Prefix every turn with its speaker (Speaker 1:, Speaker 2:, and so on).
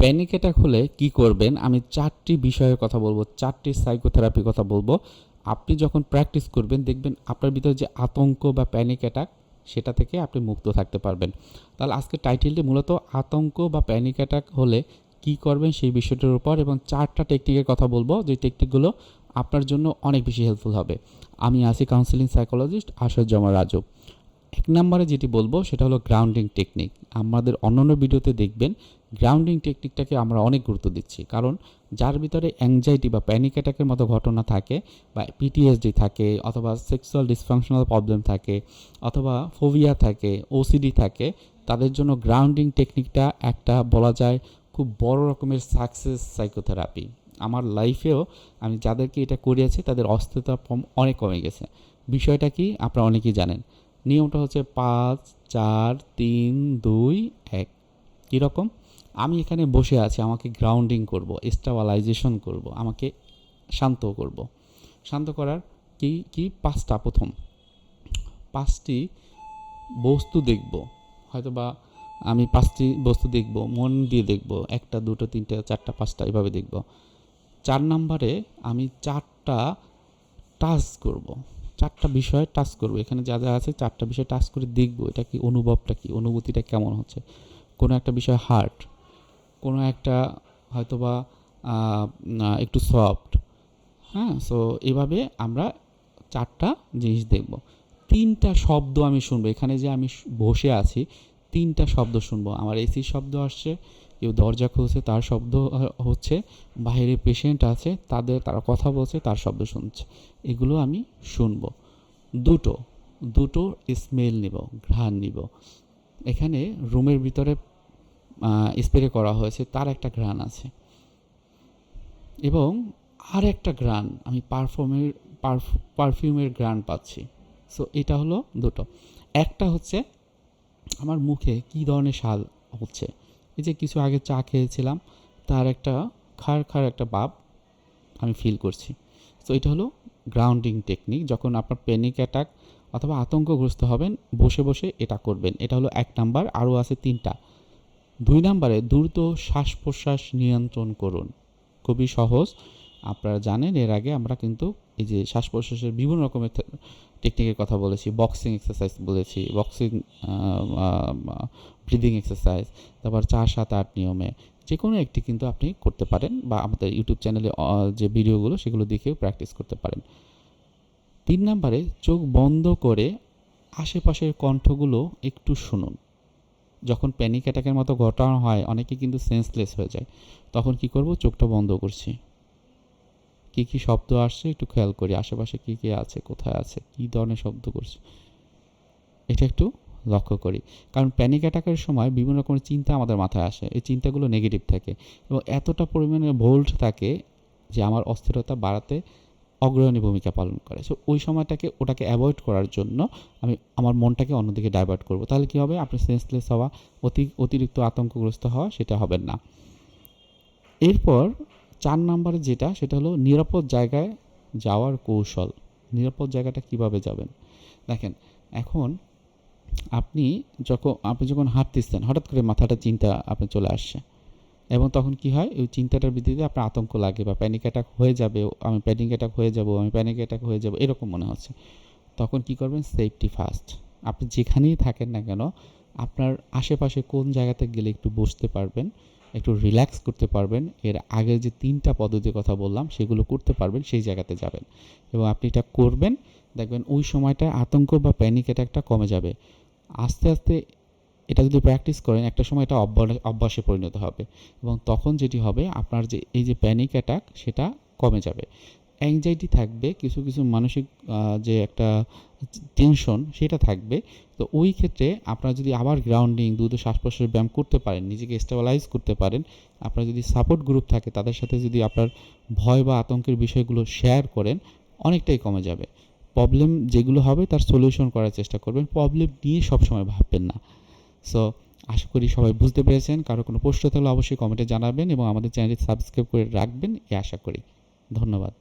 Speaker 1: Panic attack হলে কি করবেন? আমি চারটি বিষয়ের কথা বলব, চারটি সাইকোথেরাপির কথা বলব। আপনি যখন প্র্যাকটিস করবেন, দেখবেন আপনার ভিতরে যে আতঙ্ক বা প্যানিক অ্যাটাক সেটা থেকে আপনি মুক্ত থাকতে পারবেন। তাহলে আজকে টাইটেলটি মূলত আতঙ্ক বা প্যানিক অ্যাটাক হলে কি করবেন সেই বিষয়টির উপর এবং চারটা টেকনিকের কথা বলব। যে টেকনিকগুলো আপনার জন্য অনেক বেশি হেল্পফুল হবে। আমি আছি কাউন্সিলিং সাইকোলজিস্ট আশাদ জামা রাজু। এক নম্বরে যেটি বলব, সেটা হলো গ্রাউন্ডিং টেকনিক আমাদের অন্যান্য ভিডিওতে দেখবেন গ্রাউন্ডিং টেকনিকটাকে আমরা অনেক গুরুত্ব দিচ্ছি। কারণ যার ভিতরে অ্যাংজাইটি বা প্যানিক অ্যাটাকের মতো ঘটনা থাকে, বা পিটিএসডি থাকে, অথবা সেক্সুয়াল ডিসফাংশনাল প্রবলেম থাকে, অথবা ফোবিয়া থাকে ওসিডি থাকে, তাদের জন্য গ্রাউন্ডিং টেকনিকটা একটা বলা যায় খুব বড় রকমের সাকসেস সাইকোথেরাপি আমার লাইফেও আমি যাদেরকে এটা করিয়েছি, তাদের অস্থিরতা অনেক কমে গেছে। বিষয়টা কি? আপনারা অনেকেই জানেন। নিয়মটা হচ্ছে পাঁচ, চার, তিন, দুই, এক। কীরকম? আমি এখানে বসে আছি, আমাকে গ্রাউন্ডিং করব স্টাবলাইজেশন করব, আমাকে শান্ত করব। শান্ত করার কি কি? পাঁচটা। প্রথম, পাঁচটি বস্তু দেখব। হয়তো বা আমি পাঁচটি বস্তু দেখব, মন দিয়ে দেখব, একটা, দুটো, তিনটে, চারটা, পাঁচটা, এভাবে দেখব। চার নাম্বারে আমি চারটা টাচ করব। চারটা বিষয় টাচ করব। এখানে যা যা আছে চারটা বিষয় টাচ করে দেখব, এটা কি, অনুভবটা কি, অনুভূতিটা কেমন হচ্ছে। কোনো একটা বিষয় হার্ট কোনো একটা হয়তোবা একটু সফট হ্যাঁ? সো এভাবে আমরা চারটা জিনিস দেখব। তিনটা শব্দ আমি শুনব। এখানে যে আমি বসে আছি, তিনটা শব্দ শুনব। আমার এসির শব্দ আসছে কেউ দরজা খুলছে, তার শব্দ হচ্ছে বাইরে পেশেন্ট আছে, তাদের, তারা কথা বলছে, তার শব্দ শুনছে। এগুলো আমি শুনব। দুটো দুটো স্মেল নিব, ঘ্রাণ নিব। এখানে রুমের ভিতরে স্প্রে করা হয়েছে, তার একটা ঘ্রাণ আছে। এবং আর একটা ঘ্রাণ, আমি পারফিউমের পারফিউমের ঘ্রাণ পাচ্ছি। সো এটা হলো দুটো। একটা হচ্ছে, আমার মুখে কী ধরনের স্বাদ হচ্ছে? এই যে কিছু আগে চা খেয়েছিলাম, তার একটা খার খার একটা ভাব আমি ফিল করছি। তো এটা হলো গ্রাউন্ডিং টেকনিক যখন আপনার প্যানিক অ্যাটাক অথবা আতঙ্কগ্রস্ত হবেন, বসে বসে এটা করবেন। এটা হলো এক নাম্বার, আরও আছে তিনটা। দুই নাম্বারে দ্রুত শ্বাস প্রশ্বাস নিয়ন্ত্রণ করুন। খুবই সহজ। আপনারা জানেন, এর আগে আমরা কিন্তু এই যে শ্বাস প্রশ্বাসের বিভিন্ন রকমের টেকনিকের কথা বলেছি বক্সিং এক্সারসাইজ বলেছি বক্সিং ব্রিদিং এক্সারসাইজ তারপর চার সাত আট নিয়মে যে কোনো একটি কিন্তু আপনি করতে পারেন বা আমাদের ইউটিউব চ্যানেলে যে ভিডিওগুলো সেগুলো দেখেও প্র্যাকটিস করতে পারেন। তিন নাম্বারে, চোখ বন্ধ করে আশেপাশের কণ্ঠগুলো একটু শুনুন। যখন প্যানিক অ্যাটাকের মতো ঘটনা হয়, অনেকে কিন্তু সেন্সলেস হয়ে যায়। তখন কি করব? চোখটা বন্ধ করছি। কি কি শব্দ আসছে একটু খেয়াল করি, আশেপাশে কি কি আছে, কোথায় আছে, কি ধরনের শব্দ করছে। এটা একটু লক্ষ্য করি। কারণ প্যানিক অ্যাটাকের সময় বিভিন্ন রকমের চিন্তা আমাদের মাথায় আসে, এই চিন্তাগুলো নেগেটিভ থাকে এবং এতটা পরিমাণে ভোল্ট থাকে যে আমার অস্থিরতা বাড়াতে অগ্রণী ভূমিকা পালন করে। সো ওই সময়টাকে ওটাকে অ্যাভয়েড করার জন্য আমি আমার মনটাকে অন্যদিকে ডাইভার্ট করব। তাহলে কি হবে? আপনি সেন্সলেস হওয়া, অতি, অতিরিক্ত আতঙ্কগ্রস্ত হওয়া, সেটা হবে না। এরপর চার নাম্বারে যেটা, সেটা হলো নিরাপদ জায়গায় যাওয়ার কৌশল। নিরাপদ জায়গাটা কীভাবে যাবেন? দেখেন, এখন আপনি যখন আপনি যখন হাঁটতেছেন, হঠাৎ করে মাথাটা চিন্তা আপনার চলে আসছে। এবং তখন কি হয়? ওই চিন্তাটার ভিত্তিতে আপনার আতঙ্ক লাগে বা প্যানিক অ্যাটাক হয়ে যাবে, আমি প্যানিক অ্যাটাক হয়ে যাব, আমি প্যানিক অ্যাটাক হয়ে যাব, এরকম মনে হচ্ছে। তখন কি করবেন? সেফটি ফার্স্ট আপনি যেখানেই থাকেন না কেন, আপনার আশেপাশে কোন জায়গাতে গেলে একটু বসতে পারবেন। একটু রিল্যাক্স করতে পারবেন। এর আগে যে তিনটা পদ্ধতির কথা বললাম, সেগুলো করতে পারবেন, সেই জায়গাতে যাবেন। এবং আপনি এটা করবেন, দেখবেন ওই সময়টায় আতঙ্ক বা প্যানিক অ্যাটাকটা কমে যাবে। আস্তে আস্তে এটা যদি প্র্যাকটিস করেন, একটা সময় এটা অভ্যাসে পরিণত হবে। এবং তখন যেটি হবে, আপনার যে এই যে প্যানিক অ্যাটাক সেটা কমে যাবে। অ্যাংজাইটি থাকবে, কিছু কিছু মানসিক যে একটা টেনশন সেটা থাকবে। তো ওই ক্ষেত্রে আপনারা যদি আবার গ্রাউন্ডিং দ্রুত শ্বাস প্রশ্বাস ব্যায়াম করতে পারেন, নিজেকে স্টেবলাইজ করতে পারেন, আপনার যদি সাপোর্ট গ্রুপ থাকে, তাদের সাথে যদি আপনার ভয় বা আতঙ্কের বিষয়গুলো শেয়ার করেন, অনেকটাই কমে যাবে। প্রবলেম যেগুলো হবে, তার সলিউশন করার চেষ্টা করবেন। প্রবলেম নিয়ে সবসময় ভাববেন না। সো আশা করি সবাই বুঝতে পেরেছেন। কারও কোনো প্রশ্ন থাকলে অবশ্যই কমেন্টে জানাবেন এবং আমাদের চ্যানেলটি সাবস্ক্রাইব করে রাখবেন, এই আশা করি। ধন্যবাদ।